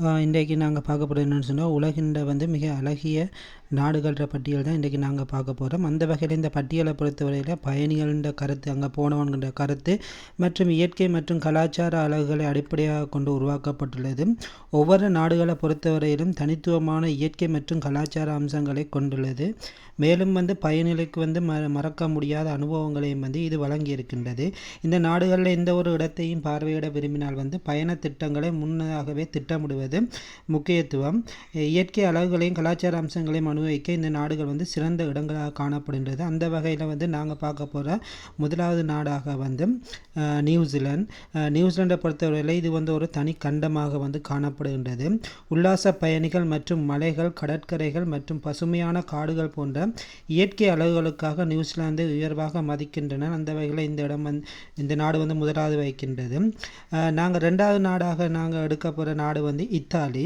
இன்றைக்கு நாங்கள் பார்க்க போகிறது என்னென்னு சொன்னால் உலகின்ற வந்து மிக அழகிய நாடுகள்ன்ற பட்டியல் தான் இன்றைக்கி நாங்கள் பார்க்க போகிறோம் அந்த வகையில் இந்த பட்டியலை பொறுத்தவரையில் பயணிகள்ன்ற கருத்து அங்கே போனவன்கின்ற கருத்து மற்றும் இயற்கை மற்றும் கலாச்சார அழகுகளை அடிப்படையாக கொண்டு உருவாக்கப்பட்டுள்ளது. ஒவ்வொரு நாடுகளை பொறுத்தவரையிலும் தனித்துவமான இயற்கை மற்றும் கலாச்சார அம்சங்களை கொண்டுள்ளது. மேலும் வந்து பயணிகளுக்கு வந்து ம மறக்க முடியாத அனுபவங்களையும் வந்து இது வழங்கி இருக்கின்றது இந்த நாடுகளில் எந்த ஒரு இடத்தையும் பார்வையிட விரும்பினால் வந்து பயண திட்டங்களை முன்னதாகவே திட்டமிடுவது முக்கியத்துவம். இயற்கை அழகுகளையும் கலாச்சார அம்சங்களையும் அனுபவிக்க இந்த நாடுகள் வந்து சிறந்த இடங்களாக காணப்படுகின்றது. அந்த வகையில் வந்து நாங்கள் பார்க்க போகிற முதலாவது நாடாக வந்து நியூசிலாந்து நியூசிலாண்டை பொறுத்தவரையில் இது வந்து ஒரு தனி கண்டமாக வந்து காணப்படுகின்றது. உல்லாச பயணிகள் மற்றும் மலைகள் கடற்கரைகள் மற்றும் பசுமையான காடுகள் போன்ற இயற்கை அழகுகளுக்காக நியூசிலாந்து உயர்வாக மதிக்கின்றன அந்த வகையில் இந்த இடம் வந்து இந்த நாடு வந்து முதலாவது வைக்கின்றது நாங்கள் ரெண்டாவது நாடாக நாங்கள் எடுக்க போகிற நாடு வந்து இத்தாலி.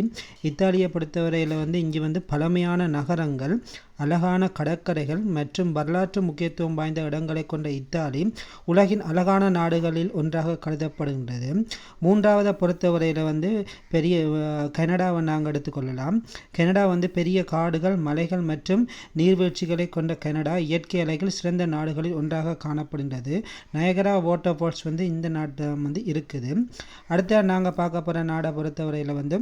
இத்தாலியை பொறுத்தவரையில் வந்து இங்கே வந்து பழமையான நகரங்கள் அழகான கடற்கரைகள் மற்றும் வரலாற்று முக்கியத்துவம் வாய்ந்த இடங்களை கொண்ட இத்தாலி உலகின் அழகான நாடுகளில் ஒன்றாக கருதப்படுகின்றது. மூன்றாவதை பொறுத்தவரையில் வந்து பெரிய கனடாவை நாங்கள் எடுத்துக்கொள்ளலாம் கனடா வந்து பெரிய காடுகள் மலைகள் மற்றும் நீர்வீழ்ச்சிகளை கொண்ட கனடா இயற்கை அலைகள் சிறந்த நாடுகளில் ஒன்றாக காணப்படுகின்றது. நயகரா வாட்டர் ஃபால்ஸ் வந்து இந்த நாட்டில் வந்து இருக்குது. அடுத்த நாங்கள் பார்க்க போகிற நாடை பொறுத்தவரையில் வந்து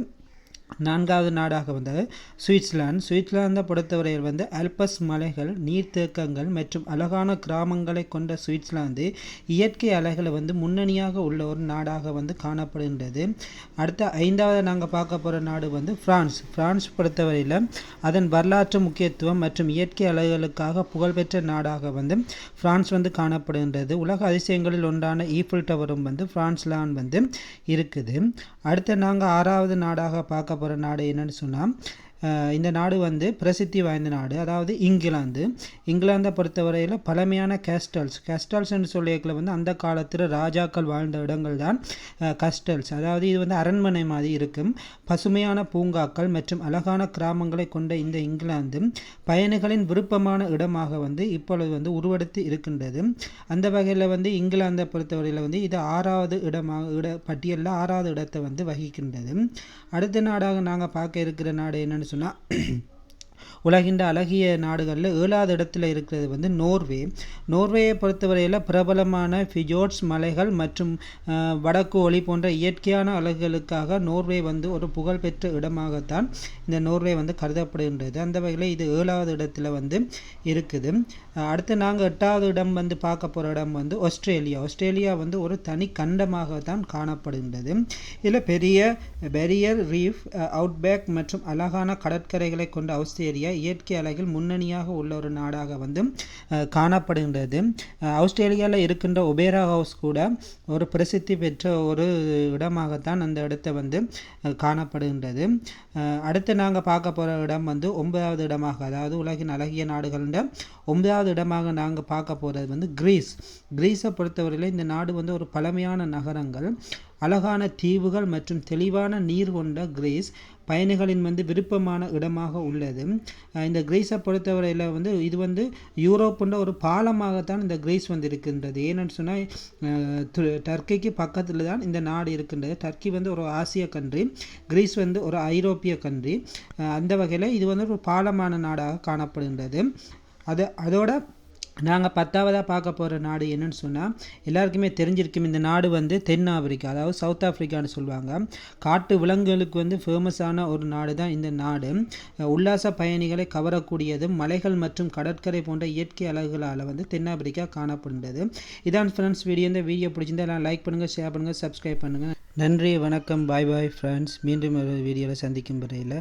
நான்காவது நாடாக வந்தது. சுவிட்சர்லாந்து. சுவிட்சர்லாந்தை பொறுத்தவரையில் வந்து அல்பஸ் மலைகள் நீர்த்தேக்கங்கள் மற்றும் அழகான கிராமங்களை கொண்ட சுவிட்சர்லாந்து இயற்கை அலைகளை வந்து முன்னணியாக உள்ள ஒரு நாடாக வந்து காணப்படுகின்றது. அடுத்த ஐந்தாவது நாங்கள் பார்க்க போகிற நாடு வந்து ஃப்ரான்ஸ் ஃப்ரான்ஸ் பொறுத்தவரையில் அதன் வரலாற்று முக்கியத்துவம் மற்றும் இயற்கை அலைகளுக்காக புகழ்பெற்ற நாடாக வந்து ஃப்ரான்ஸ் வந்து காணப்படுகின்றது. உலக அதிசயங்களில் ஒன்றான ஈஃபில் டவரும் வந்து ஃப்ரான்ஸ்லான் வந்து இருக்குது. அடுத்த நாங்கள் ஆறாவது நாடாக பார்க்க போகிற நாடு என்னென்னு சொன்னால் இந்த நாடு வந்து பிரசித்தி வாய்ந்த நாடு. அதாவது இங்கிலாந்து. இங்கிலாந்தை பொறுத்தவரையில் பழமையான கேஸ்டல்ஸ் கேஸ்டல்ஸ்னு சொல்லியக்கில் வந்து அந்த காலத்தில் ராஜாக்கள் வாழ்ந்த இடங்கள் தான் கஸ்டல்ஸ் அதாவது இது வந்து அரண்மனை மாதிரி இருக்கும். பசுமையான பூங்காக்கள் மற்றும் அழகான கிராமங்களை கொண்ட இந்த இங்கிலாந்து பயணிகளின் விருப்பமான இடமாக வந்து இப்பொழுது வந்து உருவெடுத்து இருக்கின்றது. அந்த வகையில் வந்து இங்கிலாந்தை பொறுத்தவரையில் வந்து இது ஆறாவது இடமாக இட பட்டியலில் ஆறாவது இடத்தை வந்து வகிக்கின்றது. அடுத்த நாடாக நாங்கள் பார்க்க இருக்கிற நாடு என்னென்னு சொன்னால் உலகின்ற அழகிய நாடுகளில் ஏழாவது இடத்துல இருக்கிறது வந்து நோர்வே. நோர்வேயை பொறுத்தவரையில் பிரபலமான ஃபிஜோட்ஸ் மலைகள் மற்றும் வடக்கு ஒளி போன்ற இயற்கையான அழகுகளுக்காக நோர்வே வந்து ஒரு புகழ்பெற்ற இடமாகத்தான் இந்த நோர்வே வந்து கருதப்படுகின்றது. அந்த வகையில் இது ஏழாவது இடத்துல வந்து இருக்குது. அடுத்து நாங்கள் எட்டாவது இடம் வந்து பார்க்க போகிற இடம் வந்து ஆஸ்திரேலியா. ஆஸ்திரேலியா வந்து ஒரு தனி கண்டமாக தான் காணப்படுகின்றது. இதில் பெரிய பெரியர் ரீஃப் அவுட்பேக் மற்றும் அழகான கடற்கரைகளை கொண்ட ஆஸ்திரேலியா இயற்கை அலைகள் முன்னணியாக உள்ள ஒரு நாடாக வந்து காணப்படுகின்றது. ஆஸ்திரேலியாவில் இருக்கின்ற ஒபேரா ஹவுஸ் கூட ஒரு பிரசித்தி பெற்ற ஒரு இடமாகத்தான் அந்த இடத்த வந்து காணப்படுகின்றது. அடுத்து நாங்கள் பார்க்க போகிற இடம் வந்து ஒன்பதாவது இடமாக அதாவது உலகின் அழகிய நாடுகளில் ஒன்பதாவது இடமாக நாங்கள் பார்க்க போகிறது வந்து கிரீஸ். கிரீஸை பொறுத்தவரையில் இந்த நாடு வந்து ஒரு பழமையான நகரங்கள். அழகான தீவுகள் மற்றும் தெளிவான நீர் கொண்ட கிரேஸ் பயணிகளின் வந்து விருப்பமான இடமாக உள்ளது. இந்த கிரீஸை பொறுத்தவரையில் வந்து இது வந்து யூரோப்புன்ற ஒரு பாலமாகத்தான் இந்த கிரீஸ் வந்து இருக்கின்றது ஏன்னு சொன்னால் டர்க்கிக்கு பக்கத்தில் தான் இந்த நாடு இருக்கின்றது. டர்க்கி வந்து ஒரு ஆசிய கண்ட்ரி கிரீஸ் வந்து ஒரு ஐரோப்பிய கண்ட்ரி அந்த வகையில் இது வந்து ஒரு பாலமான நாடாக காணப்படுகின்றது. அது அதோட நாங்கள் பத்தாவதாக பார்க்க போகிற நாடு என்னன்னு சொன்னால் எல்லாருக்குமே தெரிஞ்சிருக்கும் இந்த நாடு வந்து தென் ஆப்பிரிக்கா அதாவது சவுத் ஆஃப்ரிக்கான்னு சொல்லுவாங்க. காட்டு விலங்குகளுக்கு வந்து ஃபேமஸான ஒரு நாடு தான் இந்த நாடு. உல்லாச பயணிகளை கவரக்கூடியதும் மலைகள் மற்றும் கடற்கரை போன்ற இயற்கை அழகுகளால் வந்து தென்னாப்பிரிக்கா காணப்படுகிறது இதான் ஃப்ரெண்ட்ஸ் வீடியோ இந்த வீடியோ பிடிச்சிருந்தா எல்லாம் லைக் பண்ணுங்கள் ஷேர் பண்ணுங்கள் சப்ஸ்கிரைப் பண்ணுங்கள் நன்றி வணக்கம் பாய் பாய் ஃப்ரெண்ட்ஸ் மீண்டும் ஒரு வீடியோவில் சந்திக்கும் வரையில்.